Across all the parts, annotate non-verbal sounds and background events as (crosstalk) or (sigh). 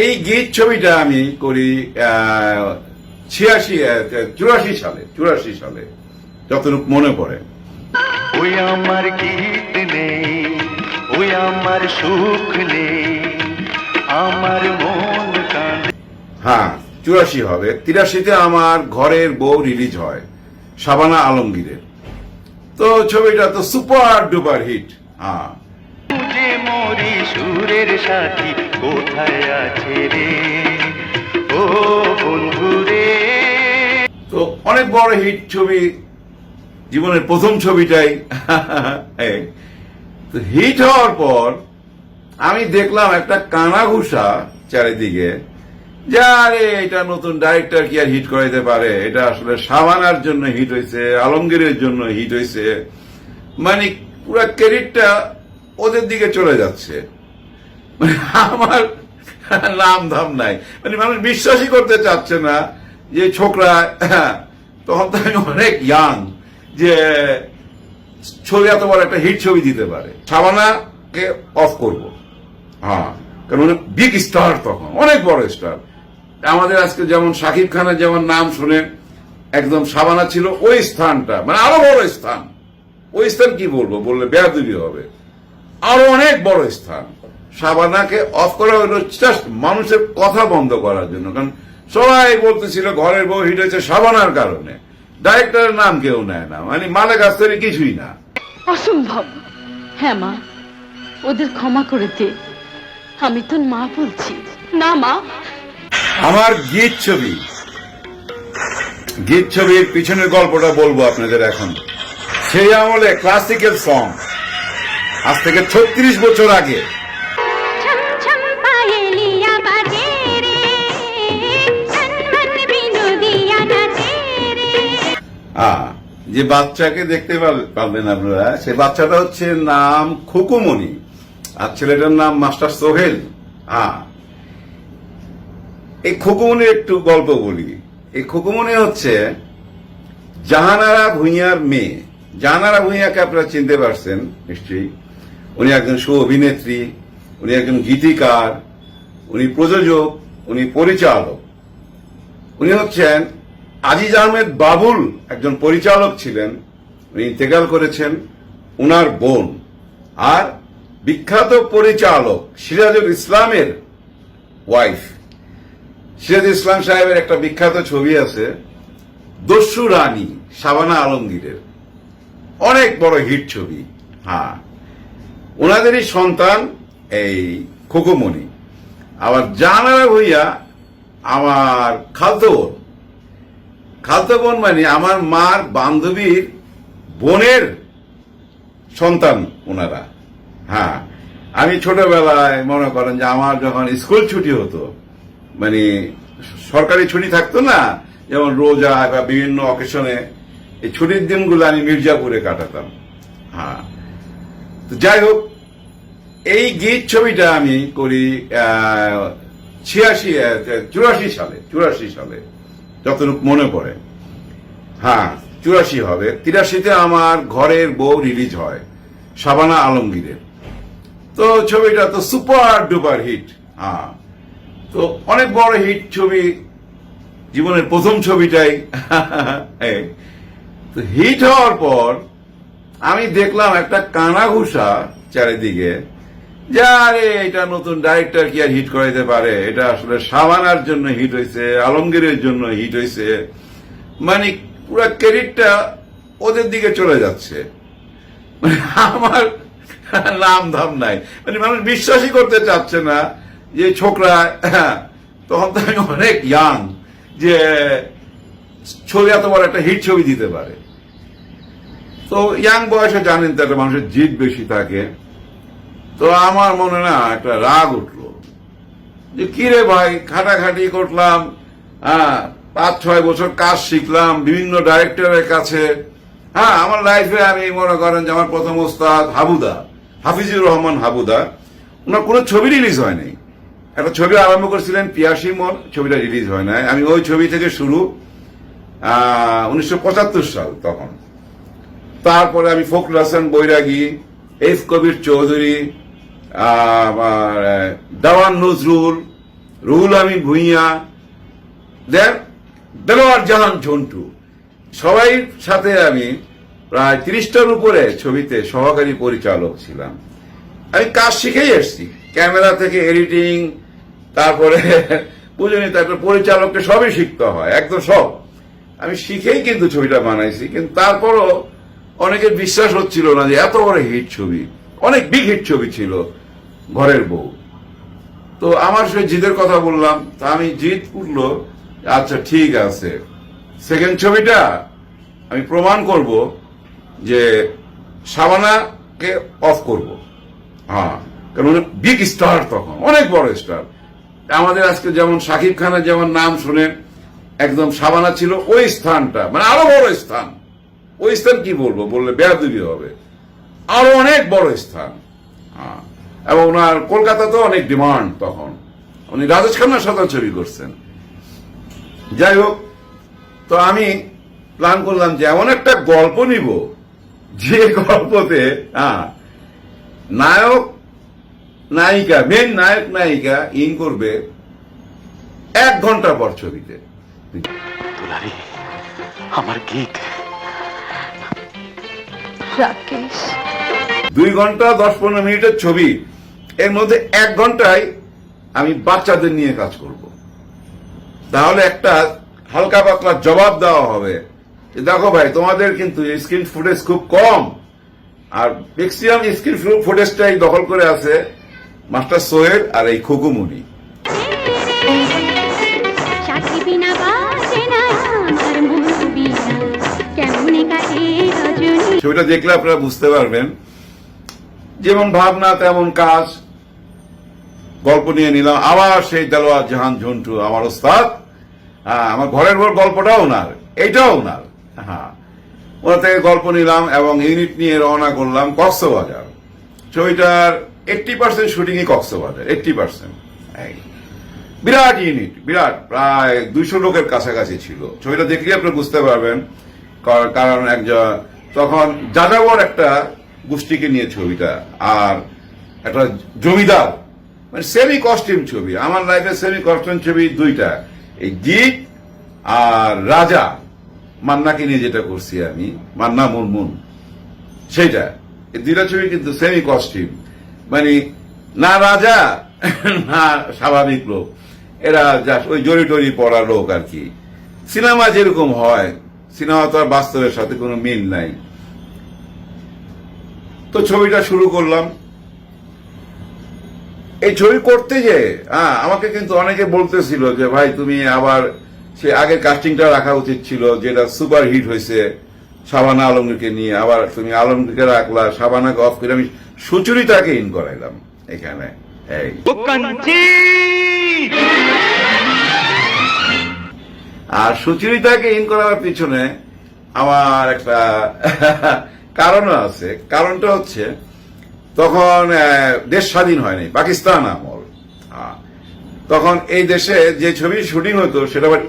এই গীত ছবিটা আমি করি ছিয়াশি চুরাশি সালে চুরাশি সালে যতটুকু মনে পড়ে। ওই আমার গীত নেই ওই আমার সুখ নেই আমার মন হ্যাঁ চুরাশি হবে। তিরাশিতে আমার ঘরের বউ রিলিজ হয় শাবানা আলমগীরের। তো ছবিটা তো সুপার ডুপার হিট হ্যাঁ। মরি সুরের সাথী কোথায় আছে রে? ও বন্ধু রে। তো অনেক বড় হিট ছবি, জীবনের প্রথম ছবিটাই। তো হিট হওয়ার পর আমি দেখলাম একটা চারিদিকে। যে আরে এটা নতুন ডাইরেক্টর কি আর হিট করাইতে পারে? এটা আসলে সাবানার জন্য হিট হয়েছে আলমগীরের জন্য হিট হয়েছে মানে পুরা ক্রেডিটটা ওদের দিকে চলে যাচ্ছে। আমার নাম ধাম নাই। মানে মানুষ বিশ্বাসই করতে চাচ্ছে না যে ছোকরা, তখন তো আমি অনেক ইয়াং যে ছবি এত বড় একটা হিট ছবি দিতে পারে। সাবানাকে অফ করব। হ্যাঁ কারণ বিগ স্টার তখন, অনেক বড় স্টার আমাদের আজকে যেমন শাকিব খানের যেমন নাম শুনে একদম সাবানা ছিল, ওই স্থানটা মানে আরও বড় স্থান। ওই স্থান কি বলব? বললে বেয়াদুবি হবে। আরও অনেক বড় স্থান। সাবানাকে অফ করা হলো জাস্ট মানুষের কথা বন্ধ করার জন্য। কারণ সবাই বলতেছিল ঘরের বউ হিট হয়েছে সাবানার কারণে। ডাইরেক্টরের নাম কেউ নেয় না। মানে মালে গাছ তৈরি কিছুই না। অসম্ভব। হ্যাঁ মা ওদের ক্ষমা করে দে। আমি তোর মা বলছি। না মা। আমার গীত ছবি। গীত ছবির পিছনের গল্পটা বলব আপনাদের এখন। সেই আমলে ক্লাসিক্যাল সং আজ থেকে ছত্রিশ বছর আগে। যে বাচ্চাকে দেখতে পারলেন আপনারা, সে বাচ্চাটা হচ্ছে নাম খুকুমণি, আর ছেলেটার নাম মাস্টার সোহেল। হ্যাঁ এই খুকুমণির একটু গল্প বলি। এই খুকুমণি হচ্ছে জাহানারা ভুঁইয়ার মেয়ে। জাহানারা ভুঁইয়াকে আপনারা চিনতে পারছেন, নিশ্চয়ই। উনি একজন সু অভিনেত্রী, উনি একজন গীতিকার, উনি প্রযোজক, উনি পরিচালক। উনি হচ্ছেন আজিজ আহমেদ বাবুল একজন পরিচালক ছিলেন। উনি ইন্তেকাল করেছেন উনার বোন আর বিখ্যাত পরিচালক সিরাজুল ইসলামের ওয়াইফ সিরাজ ইসলাম সাহেবের একটা বিখ্যাত ছবি আছে, দস্যু রানী শাবানা আলমগীরের। অনেক বড় হিট ছবি হ্যাঁ। ওনাদেরই সন্তান এই খোকমণি। আবার জানারা ভইয়া আমার খাদ্য খালতো বোন মানে আমার মার বান্ধবীর বোনের সন্তান ওনারা। হ্যাঁ আমি ছোটবেলায় মনে করেন যে আমার যখন স্কুল ছুটি হতো মানে সরকারি ছুটি থাকতো না, যেমন রোজা বা বিভিন্ন অকেশনে এই ছুটির দিনগুলো আমি মির্জাপুরে কাটাতাম। হ্যাঁ তো যাই হোক, এই গীত ছবিটা আমি করি ছিয়াশি চুরাশি সালে চুরাশি সালে। যতটুকু মনে পড়ে। হ্যাঁ চুরাশি হবে। তিরাশিতে আমার ঘরের বউ রিলিজ হয়, শাবানা আলমগীরের। তো ছবিটা তো সুপার ডুপার হিট হ্যাঁ। তো অনেক বড় হিট ছবি, জীবনের প্রথম ছবিটাই। তো হিট হওয়ার পর আমি দেখলাম একটা কানাঘুষা চারিদিকে। যে এটা নতুন ডাইরেক্টর কি আর হিট করাইতে পারে? এটা আসলে সাবানার জন্য হিট হয়েছে আলমগীরের জন্য হিট হয়েছে মানে পুরা ক্রেডিটটা ওদের দিকে চলে যাচ্ছে। মানে আমার নাম ধাম নাই। মানে মানুষ বিশ্বাসই করতে চাচ্ছে না যে ছোকরা, তখন তো আমি অনেক ইয়াং যে ছবি এত বড় একটা হিট ছবি দিতে পারে। তো ইয়াং বয়সে জানেন তো একটা মানুষের জিদ বেশি থাকে। তো আমার মনে না একটা রাগ উঠল। যে কি রে ভাই, খাটাখাটি করলাম হ্যাঁ পাঁচ, ছয় বছর কাজ শিখলাম, বিভিন্ন ডাইরেক্টরের কাছে। হ্যাঁ আমার লাইফে আমি মনে করেন যে আমার প্রথম ওস্তাদ হাবুদা, হাফিজুর রহমান হাবুদা, ওনার কোনো ছবি রিলিজ হয়নি একটা ছবি আরম্ভ করেছিলেন পিয়াসি মন ছবিটা রিলিজ হয় নাই। আমি ওই ছবি থেকে শুরু উনিশশো পঁচাত্তর সাল তখন। তারপরে আমি ফখরুল হাসান বৈরাগী, এফ কবির চৌধুরী দেওয়ান নজরুল, রুহুল আমিন ভুইয়া, দেন দেলোয়ার জাহান ঝন্টু। সবাই সাথে আমি প্রায় তিরিশটার উপরে ছবিতে সহকারী পরিচালক ছিলাম। আমি কাজ শিখেই এসছি। ক্যামেরা থেকে এডিটিং, তারপরে (laughs) বুঝলি তারপরে পরিচালককে সবই শিখতে হয়, একদম সব। আমি শিখেই কিন্তু ছবিটা বানাইছি, কিন্তু তারপরও অনেকের বিশ্বাস হচ্ছিল না যে এত বড় হিট ছবি, অনেক বিগ হিট ছবি ছিল। ঘরের বউ। তো আমার সে জিদের কথা বললাম, তা আমি জিদ উঠল আচ্ছা ঠিক আছে। সেকেন্ড ছবিটা আমি প্রমাণ করব যে সাবানাকে অফ করব। হ্যাঁ কারণ বিগ স্টার তখন, অনেক বড় স্টার আমাদের আজকে যেমন শাকিব খানের যেমন নাম শুনে একদম সাবানা ছিল ওই স্থানটা মানে আরও বড় স্থান। ওই স্থান কি বলব? বললে বেয়াদবি হবে। আরও অনেক বড় স্থান। হ্যাঁ। এবং ওনার কলকাতাতেও অনেক ডিমান্ড তখন। উনি রাজেশ খান্নার সাথে ছবি করছেন। যাই হোক তো আমি প্ল্যান করলাম যে এমন একটা গল্প নিব যে গল্পতে হ্যাঁ নায়ক নায়িকা মেন নায়ক নায়িকা ইন করবে এক ঘণ্টা পর ছবিতে। আমার গীত। রাকেশ। দুই ঘণ্টা দশ পনেরো মিনিটের ছবি। এর মধ্যে এক ঘন্টায় আমি বাচ্চাদের নিয়ে কাজ করব। তাহলে একটা হালকা পাতলা জবাব দেওয়া হবে দেখো ভাই তোমাদের কিন্তু স্ক্রিন ফুটেজ খুব কম। আর ম্যাক্সিমাম স্ক্রিন ফুটেজটাই দখল করে আছে মাস্টার সোহেল আর এই খুকুমুনি মন ছবিটা দেখলে আপনারা বুঝতে পারবেন যেমন ভাবনা তেমন কাজ। গল্প নিয়ে নিলাম। আবার সেই দেলোয়ার জাহান ঝন্টু, আমার ওস্তাদ। হ্যাঁ আমার ঘরের ঘর গল্পটাও ওনার, এইটাও ওনার। হ্যাঁ ওনার থেকে গল্প নিলাম এবং ইউনিট নিয়ে রওনা করলাম কক্সবাজার। ছবিটার এইটটি পার্সেন্ট শুটিংই কক্সবাজার এইটটি পার্সেন্ট বিরাট ইউনিট, বিরাট, প্রায় দুইশো লোকের কাছাকাছি ছিল। ছবিটা দেখলে আপনি বুঝতে পারবেন কারণ একজন, তখন যাযাবর একটা গোষ্ঠীকে নিয়ে ছবিটা আর একটা জমিদার। মানে সেমি কস্টিউম ছবি, আমার লাইফে সেমি কস্টিউম ছবি দুইটা। এই গীত আর রাজা, মান্নাকে নিয়ে যেটা করছি আমি, মান্না মুনমুন সেটা এই দুইটা ছবি কিন্তু সেমি কস্টিউম মানে না রাজা, না স্বাভাবিক লোক। এরা জাস্ট ওই জড়ি টরি পড়া লোক আর কি। সিনেমা যেরকম হয়, সিনেমা তো আর বাস্তবের সাথে কোনো মিল নাই। তো ছবিটা শুরু করলাম। এই ছবি করতে যে হ্যাঁ আমাকে কিন্তু অনেকে বলতেছিল যে ভাই তুমি আবার সে আগের কাস্টিংটা রাখা উচিত ছিল যেটা সুপার হিট হয়েছে শাবানা আলমগীরকে নিয়ে। আবার তুমি আলমগীরকে রাখলা শাবানাকে অফ করে আমি সুচরিতাকে ইন করাইলাম এখানে। আর সুচরিতাকে ইন করার পিছনে আমার একটা (laughs) কারণও আছে। কারণটা হচ্ছে তখন দেশ স্বাধীন হয়নি, পাকিস্তান আমল। তখন এই দেশে যে ছবি শুটিং হতো সেটা আবার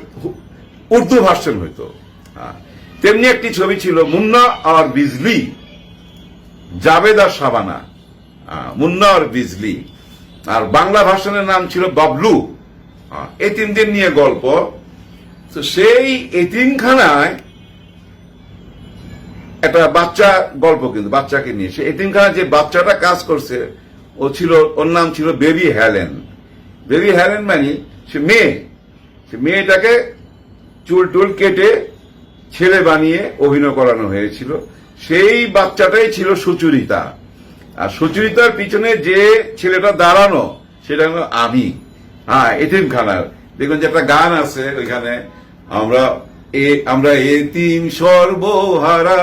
উর্দু ভার্সন হইতো। তেমনি একটি ছবি ছিল, মুন্না আর বিজলি, জাবেদ আর সাবানা মুন্না আর বিজলি। আর বাংলা ভার্সনের নাম ছিল বাবলু। এই তিনদের নিয়ে গল্প। তো সেই এতিমখানায় একটা বাচ্চা গল্প কিন্তু, বাচ্চাকে নিয়ে। সে এতিমখানায় যে বাচ্চাটা কাজ করছে, ও ছিল, ওর নাম ছিল বেবি হ্যালেন। বেবি হ্যালেন মানে সে মেয়ে। সে মেয়েটাকে চুল টুল কেটে ছেলে বানিয়ে অভিনয় করানো হয়েছিল। সেই বাচ্চাটাই ছিল সুচরিতা। আর সুচরিতার পিছনে যে ছেলেটা দাঁড়ানো, সেটা হলো আমি। হ্যাঁ এতিমখানার। দেখুন যে একটা গান আছে ওইখানে, আমরা এ, আমরা এতিম সর্বহারা।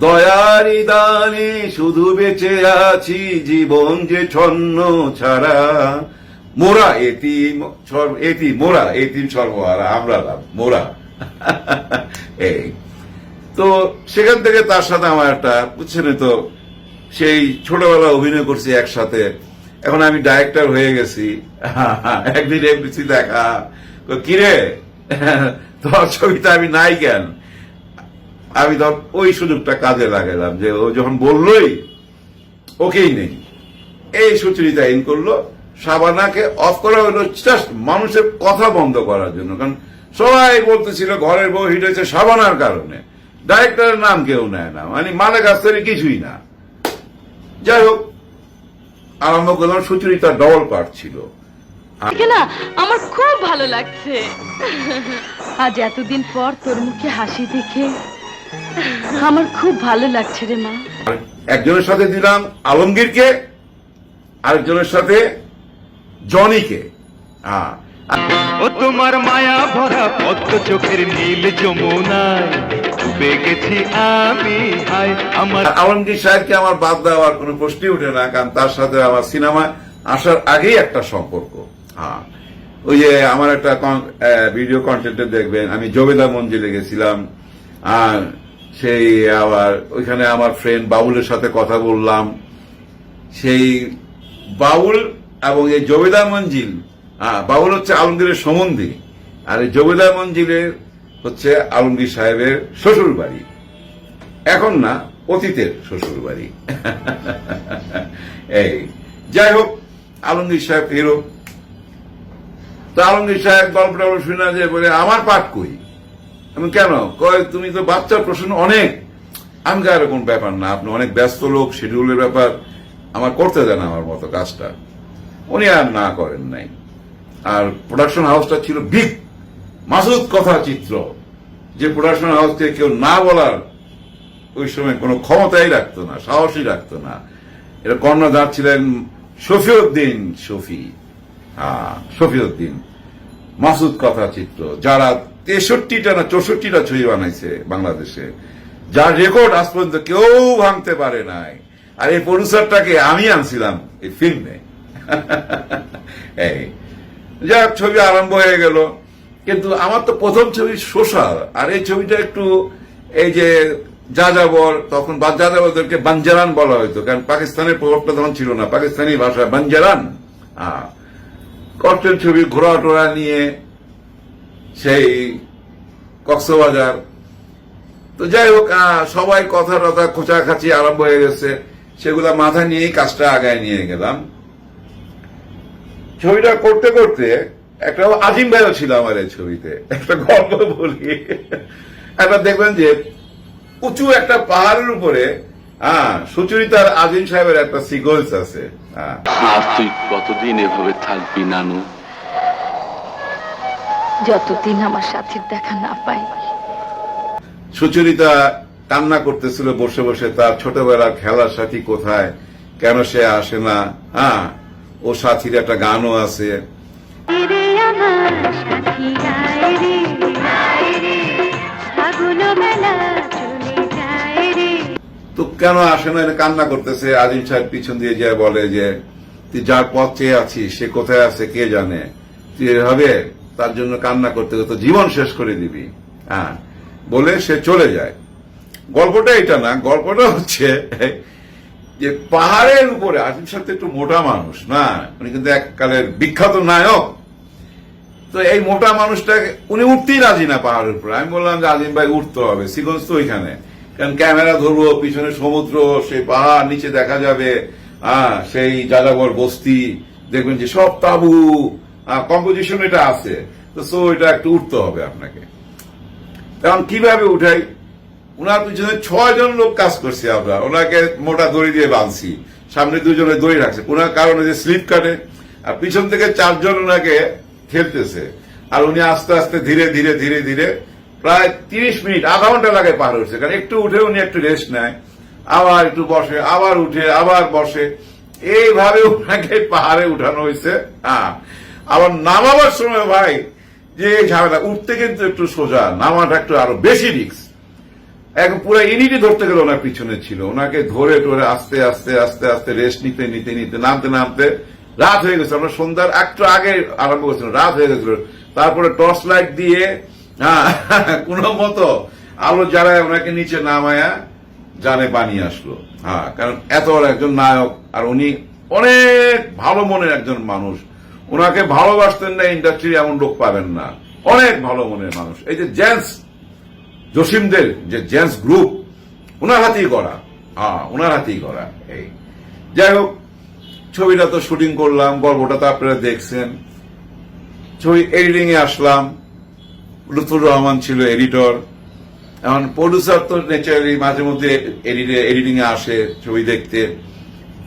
দয়ারি দানে শুধু বেঁচে আছি, জীবন যে ছন্ন ছাড়া। মোরা এতিম সর্ব এতিম মোরা এতিম সর্বহারা, আমরা মোরা। (laughs) এই। তো সেখান থেকে তার সাথে আমার একটা, বুঝছেন তো, সেই ছোটবেলা অভিনয় করছি একসাথে। এখন আমি ডাইরেক্টর হয়ে গেছি। একদিন এমনিসি দেখা কিরে? (laughs) ছবিতে আমি নাই কেন? আমি ওই সুযোগটা কাজে লাগালাম যে ও যখন বললোই, ওকেই নেই। এই সুচরিতা ইন করল সাবানাকে অফ করা হলো জাস্ট মানুষের কথা বন্ধ করার জন্য। কারণ সবাই বলতেছিল, ঘরের বউ হিট হয়েছে সাবানার কারণে। ডাইরেক্টরের নাম কেউ নেয় না। মানে মালেক আস্তরি কিছুই না। যাই হোক, আরম্ভ করলাম সুচরিতা ডবল পার্ট ছিল। না আমার খুব ভালো লাগছে। আজ এতদিন পর তোর মুখে হাসি দেখে আমার খুব ভালো লাগছে রে মা। একজনের সাথে দিলাম আলমগীরকে আরেকজনের সাথে জনিকে। হ্যাঁ ও তোমার মায়া ভরা পদ্ম চোখের নীল যমুনায় ডুবে গেছি আমি হায় আমার আলমগীর সাহেবকে আমার বাদ দেওয়ার কোনো প্রশ্নই উঠে না কারণ তার সাথে আমার সিনেমা আসার আগেই একটা সম্পর্ক। হ্যাঁ। ওই যে আমার একটা ভিডিও কন্টেন্টে দেখবেন আমি জবেদা মঞ্জিলে গেছিলাম আর সেই আবার ওইখানে আমার ফ্রেন্ড বাবুলের সাথে কথা বললাম। সেই বাউল এবং এই জবেদা মঞ্জিল হ্যাঁ, বাউল হচ্ছে আলমগীরের সম্বন্ধী আর এই জবেদা মঞ্জিলের হচ্ছে আলমগীর সাহেবের শ্বশুর বাড়ি এখন না অতীতের শ্বশুর বাড়ি (laughs) এই যাই হোক আলমগীর সাহেব হিরো তো আলমগীর সাহেব গল্পটা বলে শুনে যে বলে, আমার পাঠ কই? আমি কেন? কয়, তুমি তো বাচ্চার প্রশ্ন অনেক। আমি কার এরকম ব্যাপার না, আপনি অনেক ব্যস্ত লোক শিডিউলের ব্যাপার। আমার করতে দেন আমার মতো কাজটা। উনি আর না করেন নাই। আর প্রোডাকশন হাউসটা ছিল বিগ মাসুদ কথা চিত্র। যে প্রোডাকশন হাউসকে কেউ না বলার ওই সময় কোনো ক্ষমতাই রাখতো না, সাহসই রাখতো না। এটা কর্ণধার ছিলেন শফিউদ্দিন শফি। শফিউদ্দিন মাসুদ কথা চিত্র, যারা তেষট্টিটা না চৌষট্টিটা ছবি বানাইছে বাংলাদেশে, যার রেকর্ড আজ পর্যন্ত কেউ ভাঙতে পারে নাই। আর এই প্রডিউসারটাকে আমি আনছিলাম এই ফিল্মে (laughs) এই যাক ছবি আরম্ভ হয়ে গেল। কিন্তু আমার তো প্রথম ছবি সোশ্যাল, আর এই ছবিটা একটু এই যে যা যাযাবর, তখন বা যাযাবরদেরকে বাঞ্জারান বলা হতো কারণ পাকিস্তানের প্রভাবটা তখন ছিল না। পাকিস্তানি ভাষা বাঞ্জারান। হ্যাঁ কষ্টের ছবি ঘোরা টোরা নিয়ে সেই কক্সবাজার। তো যাই হোক সবাই কথা টথা খোঁচাখাচি আরম্ভ হয়ে গেছে। সেগুলা মাথা নিয়েই কাজটা আগায় নিয়ে গেলাম। ছবিটা করতে করতে একটা আজিম ভাইও ছিল আমার এই ছবিতে। একটা গল্প বলি। একটা দেখবেন যে উঁচু একটা পাহাড়ের উপরে হ্যাঁ সুচরিতার আজিম সাহেবের একটা সিকোয়েন্স আছে। হ্যাঁ। আর তুই কতদিন এভাবে থাকবি নানু? যতদিন আমার সাথীর দেখা না পাই। সুচরিতা কান্না করতেছিল বসে বসে তার ছোটবেলার খেলার সাথী কোথায় কেন সে আসে না? হ্যাঁ ও সাথীর একটা গানও আছে। আমার সাথী তো কেন আসে না? কান্না করতেছে। আজিম সাহেব পিছন দিয়ে যায়, বলে যে, তুই যার পথ চেয়ে আছিস, সে কোথায় আছে, কে জানে? তুই এভাবে তার জন্য কান্না করতে করতে জীবন শেষ করে দিবি। হ্যাঁ। বলে সে চলে যায়। গল্পটা এটা না, গল্পটা হচ্ছে যে পাহাড়ের উপরে, আজিম সাহেব তো একটু মোটা মানুষ, না? উনি কিন্তু এককালের বিখ্যাত নায়ক। তো এই মোটা মানুষটাকে, উনি উঠতেই রাজি না পাহাড়ের উপরে। আমি বললাম যে, আজিম ভাই, উঠতে হবে। সিকোয়েন্স তো ওইখানে। কারণ ক্যামেরা ধরবো, পিছনে সমুদ্র, সেই পাহাড়, নিচে দেখা যাবে হ্যাঁ সেই যাযাবর বস্তি, দেখবেন যে সব তাবু কম্পোজিশন এটা আছে। তো সো এটা একটু উঠতে হবে আপনাকে। কারণ কীভাবে উঠাই? ওনার পিছনে ছয় জন লোক কাজ করছে আমরা। ওনাকে মোটা দড়ি দিয়ে বাঁধছি। সামনে দুজনে দড়ি রাখছে। ওনার কারণে যে স্লিপ কাটে, আর পিছন থেকে চারজন ওনাকে খেলতেছে। আর উনি আস্তে আস্তে ধীরে ধীরে ধীরে ধীরে প্রায় তিরিশ মিনিট, আধা ঘণ্টা লাগে পার হয়েছে, কারণ একটু উঠে উনি একটু রেস্ট নেয়। আবার একটু বসে, আবার উঠে, আবার বসে। এইভাবে ওনাকে পাহাড়ে উঠানো হয়েছে। হ্যাঁ। আবার নামাবার সময় ভাই, যে ঝামেলা, উঠতে কিন্তু একটু সোজা, নামাটা একটু আরও বেশি রিক্স এখন পুরো ইউনিটি ধরতে গেলে ওনার পিছনে ছিল। ওনাকে ধরে টরে আস্তে আস্তে আস্তে আস্তে রেস্ট নিতে নিতে নিতে, নামতে নামতে রাত হয়ে গেছে। আমরা সন্ধ্যার একটু আগে আরম্ভ করছিলাম, রাত হয়ে গেছিল। তারপরে টর্চ লাইট দিয়ে হ্যাঁ (laughs) কোনো মতো আলো জ্বালায় ওনাকে নিচে নামায়া জানে বানিয়ে আসলো। হ্যাঁ কারণ এত বড় একজন নায়ক, আর উনি অনেক ভালো মনের একজন মানুষ। ওনাকে ভালোবাসতেন না ইন্ডাস্ট্রি এমন লোক পাবেন না। অনেক ভালো মনের মানুষ। এই যে জেন্টস, জসিমদের যে জেন্টস গ্রুপ ওনার হাতেই করা। হ্যাঁ ওনার হাতেই করা এই। যাই হোক, ছবিটা তো শুটিং করলাম, গল্পটা তো আপনারা দেখছেন। ছবি এডিটিং এ আসলাম। লুৎফুর রহমান ছিল এডিটর। এখন প্রডিউসার তো ন্যাচারালি মাঝে মধ্যে এডিটিং এ আসে ছবি দেখতে।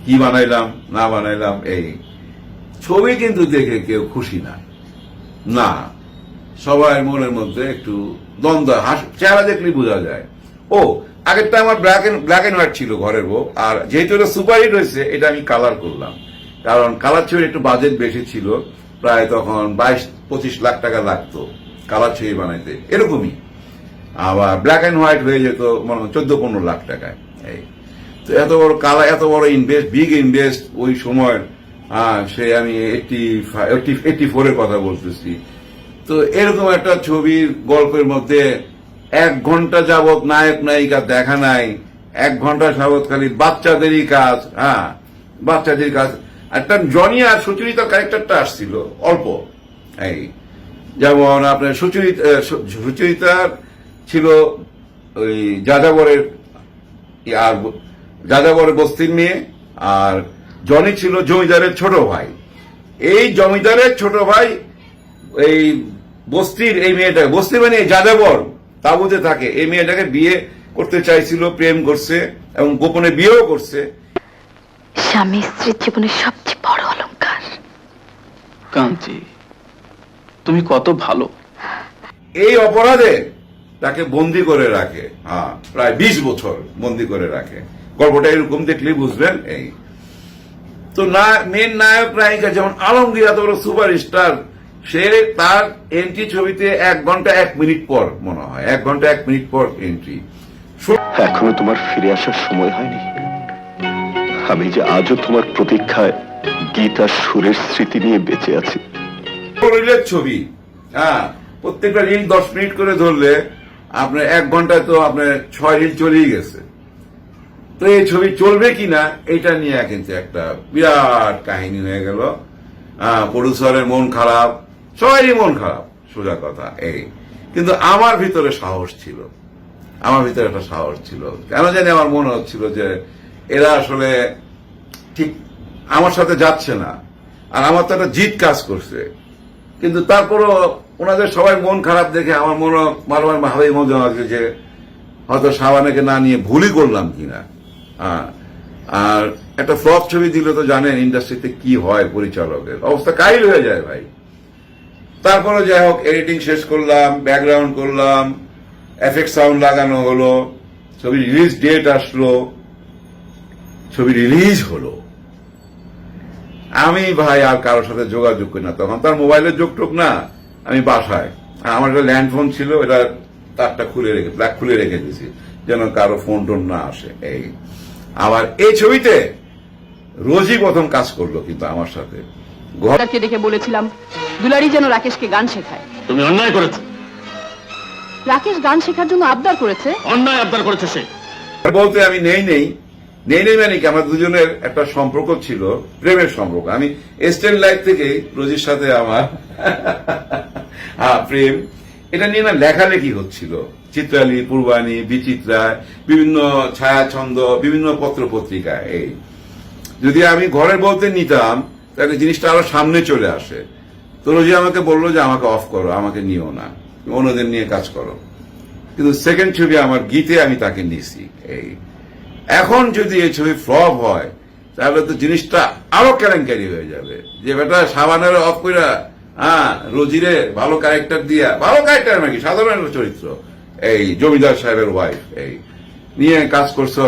কি বানাইলাম, না বানাইলাম, এই। ছবি কিন্তু দেখে কেউ খুশি না। না, সবাই মনের মধ্যে একটু দ্বন্দ্ব চেহারা দেখলে বোঝা যায়। ও আগেরটা আমার black and black and white ছিল ঘরের বউ, আর যেহেতু এটা সুপারহিট হয়েছে, এটা আমি কালার করলাম। কারণ কালার ছবির একটু বাজেট বেশি ছিল, প্রায় তখন বাইশ, পঁচিশ লাখ টাকা লাগতো। কালার ছবি বানাইতে। এরকমই। আবার ব্ল্যাক অ্যান্ড হোয়াইট হয়ে যেত, মনে হয় চোদ্দ পনেরো লাখ টাকায়। এই। তো এত বড় কালা, এত বড় ইনভেস্ট বিগ ইনভেস্ট ওই সময় সে আমি এইটি এইটি ফোরের কথা বলতেছি। তো এরকম একটা ছবির গল্পের মধ্যে এক ঘণ্টা যাবৎ নায়ক, নায়িকা দেখা নাই, এক ঘণ্টা যাবৎ খালি বাচ্চাদেরই কাজ হ্যাঁ বাচ্চাদের কাজ। একটা জনি আর সুচরিতার ক্যারেক্টারটা আসছিল, অল্প। এই। যেমন আপনার সুচরিতা সুচরিতার ছিল ওই যাযাবরের আর যাযাবরের বস্তির মেয়ে আর জনি ছিল জমিদারের ছোট ভাই। এই জমিদারের ছোট ভাই এই বস্তির এই মেয়েটাকে বস্তি মানে এই যাযাবর তাবুতে থাকে। এই মেয়েটাকে বিয়ে করতে চাইছিল প্রেম করছে এবং গোপনে বিয়েও করছে। স্বামী স্ত্রীর জীবনের সবচেয়ে বড় অলংকার। কাঞ্চি তুমি কত ভালো। এই অপরাধে তাকে বন্দি করে রাখে। হ্যাঁ প্রায় বিশ বছর বন্দি করে রাখে। গল্পটা এরকম দেখলেই বুঝবেন এই। তো না মেন নায়ক নায়িকা যেমন আলমগীর এত বড় সুপার স্টার সে তার এন্ট্রি ছবিতে এক ঘণ্টা এক মিনিট পর মনে হয় এক ঘণ্টা এক মিনিট পর এন্ট্রি এখনও তোমার ফিরে আসার সময় হয়নি। আমি যে আজও তোমার প্রতীক্ষায় গীতার সুরের স্মৃতি নিয়ে বেঁচে আছি। রিলের ছবি। হ্যাঁ প্রত্যেকটা রিল দশ মিনিট করে ধরলে আপনার এক ঘন্টায় তো আপনার ছয় রিল চলেই গেছে। তো এই ছবি চলবে কিনা, এটা নিয়ে কিন্তু একটা বিরাট কাহিনী হয়ে গেল। প্রডিউসারের মন খারাপ, সবারই মন খারাপ, সোজা কথা এই। কিন্তু আমার ভিতরে সাহস ছিল। আমার ভিতরে একটা সাহস ছিল। কেন জানি আমার মনে হচ্ছিল যে এরা আসলে ঠিক আমার সাথে যাচ্ছে না। আর আমার তো একটা জিত কাজ করছে। কিন্তু তারপরও ওনাদের সবাই মন খারাপ দেখে আমার মনে বারবার ভাবেই মনে হচ্ছে যে হয়তো সাবানাকে না নিয়ে ভুলই করলাম কিনা। হ্যাঁ। আর একটা ফ্লপ ছবি দিলে তো জানেন ইন্ডাস্ট্রিতে কি হয় পরিচালকের। অবস্থা কাইল হয়ে যায় ভাই। তারপরে যাই হোক, এডিটিং শেষ করলাম ব্যাকগ্রাউন্ড করলাম এফেক্ট সাউন্ড লাগানো হলো, ছবি রিলিজ ডেট আসলো, ছবি রিলিজ হলো। আমি ভাই আর কারোর সাথে যোগাযোগ করি না তখন। তার মোবাইলের যোগটোক না আমি বাসায়। আর আমার একটা ল্যান্ড ফোন ছিল এটা তারটা খুলে রেখে ব্ল্যাক খুলে রেখে দিয়েছি যেন কারও ফোন টোন না আসে এই। আবার এই ছবিতে রোজই প্রথম কাজ করল কিন্তু আমার সাথে। ঘর ডাক্তারকে দেখে বলেছিলাম দুলারি যেন রাকেশকে গান শেখায়। তুমি অন্যায় করেছ। রাকেশ গান শেখার জন্য আবদার করেছে? অন্যায় আবদার করেছে সে। বলতে আমি নেই নেই নেই মানে আমার দুজনের একটা সম্পর্ক ছিল, প্রেমের সম্পর্ক। আমি স্টেন লাইফ থেকেই রোজির সাথে আমার প্রেম। এটা নিয়ে না লেখালেখি হচ্ছিল। চিত্রালী, পূর্বাণী, বিচিত্রা, বিভিন্ন ছায়াছন্দ, বিভিন্ন পত্র পত্রিকায় এই। যদি আমি ঘরে বলতে নিতাম, তাহলে জিনিসটা আরও সামনে চলে আসে। তো রোজি আমাকে বলল যে, আমাকে অফ করো, আমাকে নিও না। অন্যদের নিয়ে কাজ করো। কিন্তু সেকেন্ড ছবি আমার গীতে আমি তাকে নিছি, এই। এখন যদি এই ছবি ফ্লপ হয় তাহলে তো জিনিসটা আরও কেলেঙ্কারি হয়ে যাবে। যে বেটা সাবানের অফ কইরা হ্যাঁ রোজিরে ভালো ক্যারেক্টার দিয়া ভালো ক্যারেক্টার নাকি? সাধারণ চরিত্র। এই জমিদার সাহেবের ওয়াইফ এই। নিয়ে কাজ করছ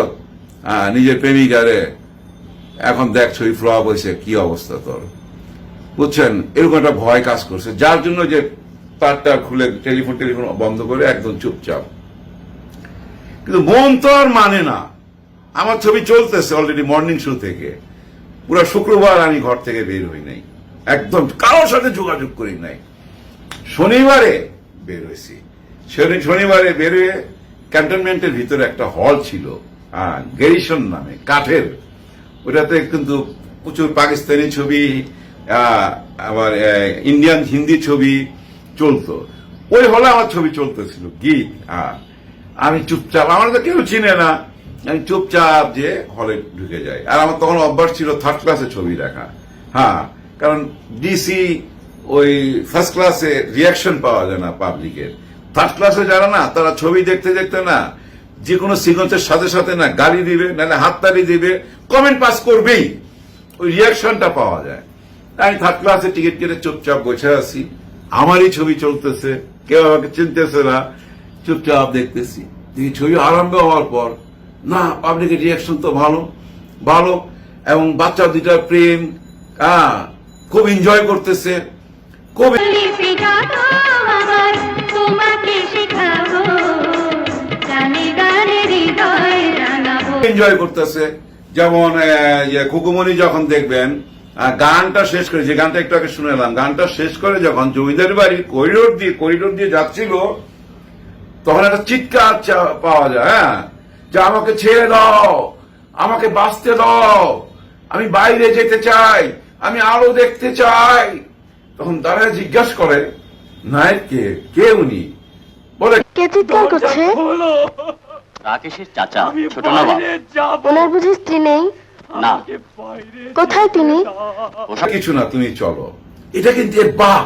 হ্যাঁ, নিজের প্রেমিকারে। এখন দেখ ছবি ফ্লপ হয়েছে কি অবস্থা তোর? বুঝছেন? এরকম একটা ভয় কাজ করছে যার জন্য যে তারটা খুলে টেলিফোন টেলিফোন বন্ধ করে একদম চুপচাপ। কিন্তু মন তো আর মানে না। আমার ছবি চলতেছে অলরেডি মর্নিং শো থেকে। পুরো শুক্রবার আমি ঘর থেকে বের হই নাই। একদম কারোর সাথে যোগাযোগ করি নাই। শনিবারে বের হয়েছি। শনি- শনিবারে বেরোয় ক্যান্টনমেন্টের ভিতরে একটা হল ছিল হ্যাঁ গেরিশন নামে, কাঠের। ওটাতে কিন্তু প্রচুর পাকিস্তানি ছবি আবার ইন্ডিয়ান হিন্দি ছবি চলতো। ওই হলে আমার ছবি চলতেছিল, গীত হ্যাঁ আমি চুপচাপ আমার তো কেউ চিনে না। আমি চুপচাপ যে হলে ঢুকে যাই। আর আমার তখন অভ্যাস ছিল থার্ড ক্লাসে ছবি দেখা। হ্যাঁ কারণ ডিসি ওই ফার্স্ট ক্লাসে রিয়াকশন পাওয়া যায় না পাবলিকের থার্ড ক্লাসে যারা না, তারা ছবি দেখতে দেখতে না যে কোনো সিকোয়েন্সের সাথে সাথে না গালি দিবে, নাহলে হাততালি দিবে কমেন্ট পাস করবেই। ওই রিয়াকশনটা পাওয়া যায়। আমি থার্ড ক্লাসে টিকিট কেটে চুপচাপ বসে আছি। আমারই ছবি চলতেছে, কেউ আমাকে চিনতেছে না, চুপচাপ দেখতেছি। দেখি ছবি আরম্ভ হওয়ার পর না পাবলিকের রিয়াকশন তো ভালো ভালো এবং বাচ্চা দুইটার প্রেম হ্যাঁ খুব এনজয় করতেছে। খুব এনজয় করতেছে। যেমন আহ, ইয়ে, যখন দেখবেন গানটা শেষ করে যে গানটা একটু আগে শুনেলাম গানটা শেষ করে যখন জমিদার বাড়ির করিডোর দিয়ে করিডোর দিয়ে যাচ্ছিল তখন একটা চিৎকার পাওয়া যায় হ্যাঁ যে আমাকে ছেড়ে দাও আমাকে বাঁচতে দাও। আমি বাইরে যেতে চাই আমি আলো দেখতে চাই। তখন তারা জিজ্ঞাসা করে নায়ককে কে? উনি? বলে কে চিৎকার করছে? রাকেশের চাচা ছোট ওনার বুঝি স্ত্রী নেই? না। কোথায় তিনি? ওসব কিছু না তুমি চলো। এটা কিন্তু এর বাপ।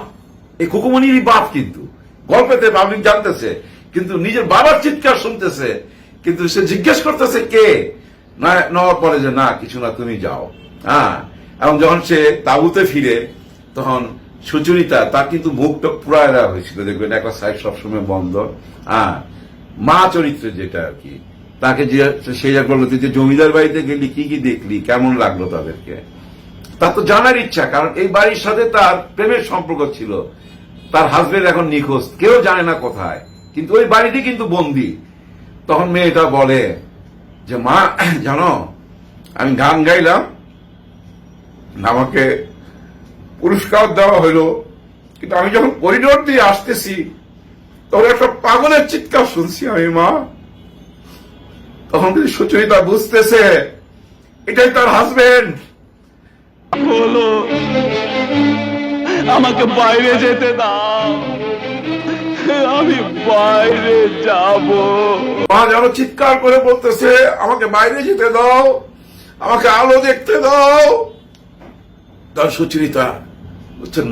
এই কুকুমনিরই বাপ কিন্তু। গল্পেতে পাবলিক জানতেছে কিন্তু নিজের বাবার চিৎকার শুনতেছে। কিন্তু সে জিজ্ঞেস করতেছে কে? না, নেওয়ার পরে যে, না, কিছু না, তুমি যাও। হ্যাঁ? এবং যখন সে তাবুতে ফিরে, তখন সুচরিতা তার কিন্তু মুখটা পুরায় দেওয়া হয়েছিল। দেখবেন একটা সাইড সবসময় বন্ধ। হ্যাঁ? মা চরিত্রে যেটা আর কি। তাকে যে, সে যা বলল, তুই যে জমিদার বাড়িতে গেলি, কি কি দেখলি? কেমন লাগল তাদেরকে? তার তো জানার ইচ্ছা, কারণ এই বাড়ির সাথে তার প্রেমের সম্পর্ক ছিল। তার হাজবেন্ড এখন নিখোঁজ। কেউ জানে না কোথায়। কিন্তু ওই বাড়িটি কিন্তু বন্দি। তখন মেয়েটা বলে যে, মা, জানো, আমি গান গাইলাম, আমাকে পুরস্কার দেওয়া হলো, কিন্তু আমি যখন করিডোর দিয়ে আসতেছি, তখন একটা পাগলের চিৎকার শুনছি আমি, মা। তখন কিন্তু সুচরিতা বুঝতেছে, এটাই তার হাজবেন্ড আমাকে বাইরে যেতে দাও। আমি বাইরে যাব। মা যেন চিৎকার করে বলতেছে, আমাকে বাইরে যেতে দাও, আমাকে আলো দেখতে দাও। তার সুচরিতা বুঝছেন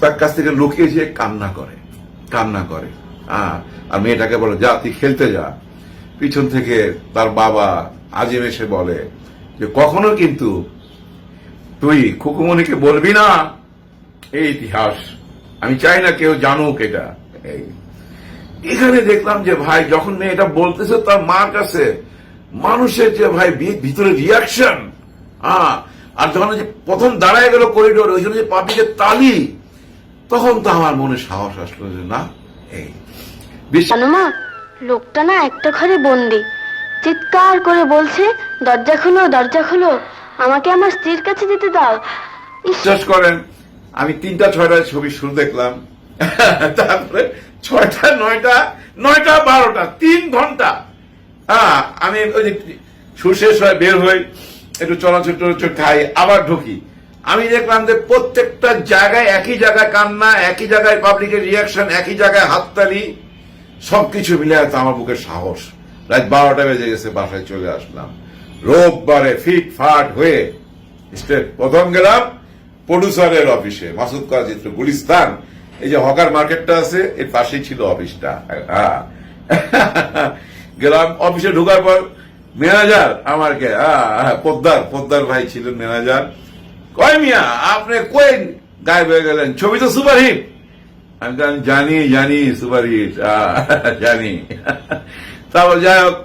তার কাছ থেকে লুকিয়ে যেয়ে কান্না করে কান্না করে। আর মেয়েটাকে বলে, যা, তুই খেলতে যা। পিছন থেকে তার বাবা আজিম এসে বলে যে, কখনো কিন্তু তুই খুকুমনিকে বলবি না? এই ইতিহাস, আমি চাই না কেউ জানুক এটা। এখানে দেখলাম যে ভাই যখন মেয়েটা বলতেছে তার মার কাছে মানুষের যে ভাই ভিতরে রিয়াকশন হ্যাঁ আর যখন যে প্রথম দাঁড়ায় গেল করিডোর ওই জন্য যে পাবলিকের তালি তখন তো আমার মনে সাহস আসলো যে না এই। মা লোকটা না একটা ঘরে বন্দি। চিৎকার করে বলছে দরজা খুলো দরজা খুলো আমাকে আমার স্ত্রীর কাছে যেতে দাও। বিশ্বাস করেন আমি তিনটা ছয়টা ছবি শুরু দেখলাম। (laughs) তারপরে ছয়টা, নয়টা নয়টা, বারোটা, তিন ঘণ্টা। হ্যাঁ আমি ওই যে সুর শেষ হয়, বের হই, একটু চলাচল খাই, আবার ঢুকি। আমি দেখলাম যে প্রত্যেকটা জায়গায় একই জায়গায় কান্না, একই জায়গায় পাবলিকের রিয়াকশন একই জায়গায় হাততালি, সবকিছু মিলে আছে আমার বুকের সাহস। রাত বারোটা বেজে গেছে, বাসায় চলে আসলাম। রোববারে ফিট ফাট হয়ে স্টেট প্রথম গেলাম প্রডিউসারের অফিসে মাসুদ করা চিত্র, গুলিস্তান। এই যে হকার মার্কেটটা আছে এর পাশেই ছিল অফিসটা। হ্যাঁ। গেলাম অফিসে ঢোকার পর ম্যানেজার আমাকে হ্যাঁ, হ্যাঁ, পোদ্দার পোদ্দার ভাই ছিলেন ম্যানেজার। কয় মিয়া আপনি কই গায়েব হয়ে গেলেন? ছবি তো সুপারহিট। আমি তো জানি জানি সুপারহিট। জানি। তারপর যাই হোক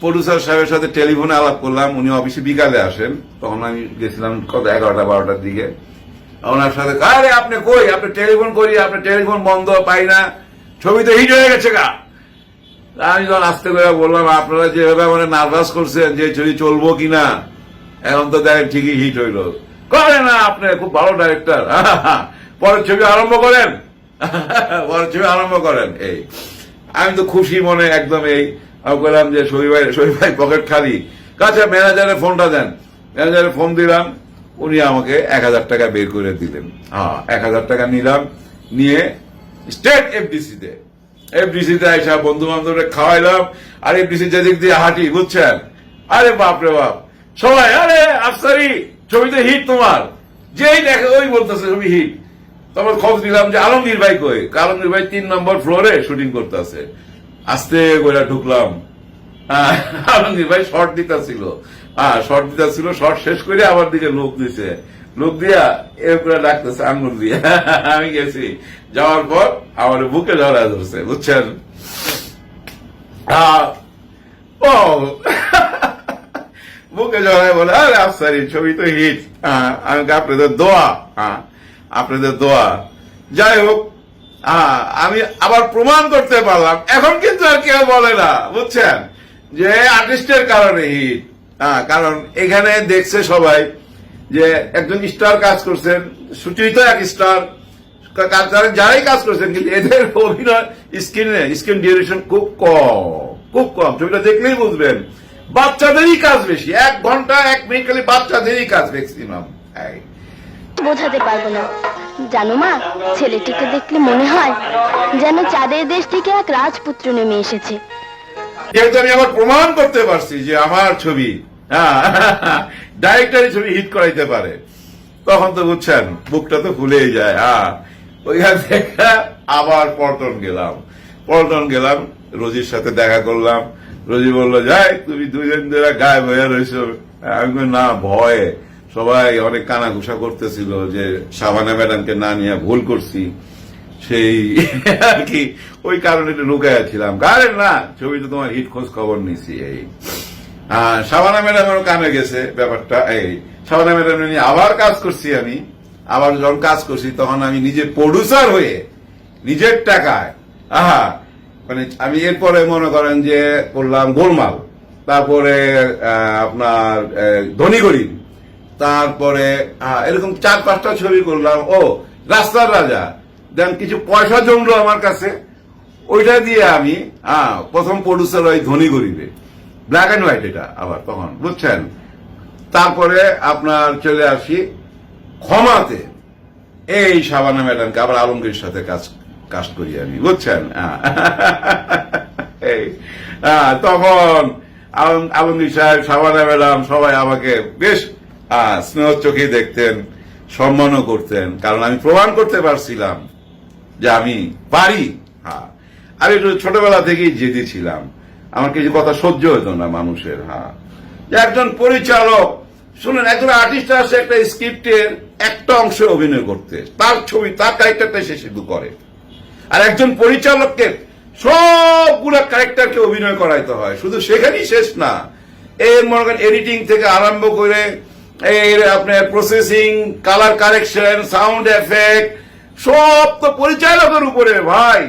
প্রডিউসার সাহেবের সাথে টেলিফোনে আলাপ করলাম। উনি অফিসে বিকালে আসেন। তখন আমি গেছিলাম কত এগারোটা বারোটার দিকে। ওনার সাথে, আরে, আপনি কই? আপনি টেলিফোন করি, আপনি টেলিফোন বন্ধ, পাই না। ছবি তো হিট হয়ে গেছে গা। আমি যখন আস্তে করে বললাম, আপনারা যেভাবে মানে নার্ভাস করছেন যে ছবি চলবো কিনা এখন তো দেখেন ঠিকই হিট হইল। করে না, আপনি খুব ভালো ডাইরেক্টর (laughs) পরের ছবি আরম্ভ করেন। (laughs) পরের ছবি আরম্ভ করেন। এই। আমি তো খুশি মনে একদম এই। বললাম যে শরীর ভাই শরীর ভাই পকেট খালি। কাছে ম্যানেজারের ফোনটা দেন। ম্যানেজারের ফোন দিলাম। উনি আমাকে এক হাজার টাকা বের করে দিলেন। হ্যাঁ। এক হাজার টাকা নিলাম নিয়ে স্টেট এফডিসি তে এফডিসি তে আইসা বন্ধু বান্ধবরা খাওয়াইলাম আর এফডিসি যেদিক দিয়ে হাঁটি বুঝছেন? আরে বাপ রে বাপ। সবাই আরে আফসারি ছবিতে হিট তোমার। যেই দেখে ওই বলতেছে ছবি হিট তখন খবর দিলাম যে আলমগীর ভাই কই? আলমগীর ভাই তিন নম্বর ফ্লোরে শুটিং করতেছে। আস্তে করে ঢুকলাম। আলমগীর ভাই শর্ট দিতেছিল হ্যাঁ শর্ট দিতেছিল শর্ট শেষ করে আমার দিকে লোক দিছে। লোক দিয়া এরপরে ডাকতেছে আঙ্গুল দিয়ে। আমি গেছি। যাওয়ার পর আমার বুকে ধরা ধরছে বুঝছেন? ও। বুকে জড়ায় বলে আরে আফসারি ছবি তো হিট আমি আপনাদের দোয়া? হ্যাঁ, আপনাদের দোয়া। যাই হোক হ্যাঁ, আমি আবার প্রমাণ করতে পারলাম। এখন কিন্তু আর কেউ বলে না বুঝছেন? যে আর্টিস্টের কারণে হিট হ্যাঁ কারণ এখানে দেখছে সবাই যে একজন স্টার কাজ করছেন সুচিত এক স্টার যারা- যারাই কাজ করছেন, কিন্তু এদের (laughs) অভিনয় স্ক্রিনে, স্ক্রিন ডিউরেশন খুব কম খুব কম। ছবিটা দেখলেই বুঝবেন। বাচ্চাদেরই কাজ বেশি। এক ঘণ্টা, এক মিনিট খালি বাচ্চাদেরই কাজ ম্যাক্সিমাম বোঝাতে পারব না। জানো মা, ছেলেটিকে দেখলে মনে হয় যেন চাঁদের দেশ থেকে এক রাজপুত্র নেমে এসেছে। যেহেতু আমি আবার প্রমাণ করতে পারছি যে আমার ছবি হ্যাঁ ডাইরেক্টরি ছবি হিট করাইতে পারে। তখন তো বুঝছেন, বুকটা তো ফুলেই যায় হ্যাঁ। ওইখান থেকে আবার পল্টন গেলাম। পল্টন গেলাম, রোজির সাথে দেখা করলাম। রোজি বলল, যাই, তুমি দুজন ধরে গায়ে বয়ে রয়েছো। আমি না, ভয়ে। সবাই অনেক কানাঘুষা করতেছিল যে সাবানা ম্যাডামকে না নিয়ে ভুল করছি। সেই আর কি, ওই কারণে একটু লুকাইয়া ছিলাম। গাড়ের না, ছবিটা তোমার হিট খোঁজ খবর নিছি এই। শাবানা ম্যাডামেরও কানে গেছে ব্যাপারটা, এই সাবানা ম্যাডাম নিয়ে আবার কাজ করছি আমি। আবার যখন কাজ করছি, তখন আমি নিজে প্রডিউসার হয়ে, নিজের টাকায়, আহা মানে আমি এরপরে মনে করেন যে করলাম গোলমাল। তারপরে আপনার ধনী গরিব। তারপরে এরকম চার পাঁচটা ছবি করলাম। ও, রাস্তার রাজা। দেন কিছু পয়সা জমলো আমার কাছে ওইটা দিয়ে আমি আহ, প্রথম প্রডিউসার হয় ধনী গরিবে। ব্ল্যাক অ্যান্ড হোয়াইট এটা আবার তখন বুঝছেন? তারপরে আপনার চলে আসি ক্ষমাতে। এই সাবানা ম্যাডামকে আবার আলমগীর সাথে কাজ কাজ করি আমি বুঝছেন? (laughs) তখন আলমগীর সাহেব সাবানা ম্যাডাম সবাই আমাকে বেশ স্নেহ চোখে দেখতেন সম্মানও করতেন কারণ আমি প্রমাণ করতে পারছিলাম। যে আমি পারি। হ্যাঁ। আর একটু ছোটবেলা থেকেই জেদি ছিলাম। আমার কিছু কথা সহ্য হতো না মানুষের হ্যাঁ। যে একজন পরিচালক, শুনুন, একজন আর্টিস্ট আসে একটা স্ক্রিপ্টের একটা অংশে অভিনয় করতে। তার ছবি, তার ক্যারেক্টারটা সে শুধু করে। আর একজন পরিচালককে সবগুলা ক্যারেক্টারকে অভিনয় করাইতে হয়। শুধু সেখানেই শেষ না। এর মনে করেন এডিটিং থেকে আরম্ভ করে, এর আপনার processing colour correction sound effect সব তো পরিচালকের উপরে ভাই।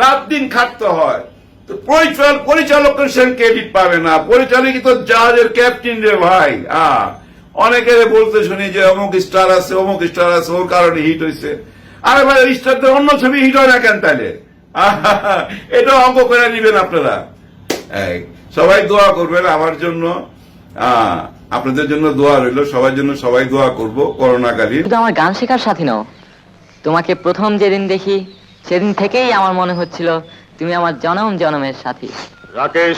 রাত দিন খাটতে হয়। তো পরিচালক পরিচালকের সে ক্রেডিট পাবে না। তো জাহাজের ক্যাপ্টেন রে ভাই। হ্যাঁ অনেকে বলতে শুনি যে অমুক স্টার আছে, অমুক স্টার আছে, ওর কারণে হিট হয়েছে আরে ভাই স্টারদের অন্য ছবি হিট হয় না কেন তাহলে এটা অঙ্ক করে নিবেন আপনারা। সবাই দোয়া করবেন আমার জন্য। আপনাদের জন্য দোয়া রইল। সবার জন্য সবাই দোয়া করব, করোনাকালীন। আমার গান শেখার সাথী নও। তোমাকে প্রথম যেদিন দেখি, সেদিন থেকেই আমার মনে হচ্ছিল তুমি আমার জনম জনমের সাথী। রাকেশ!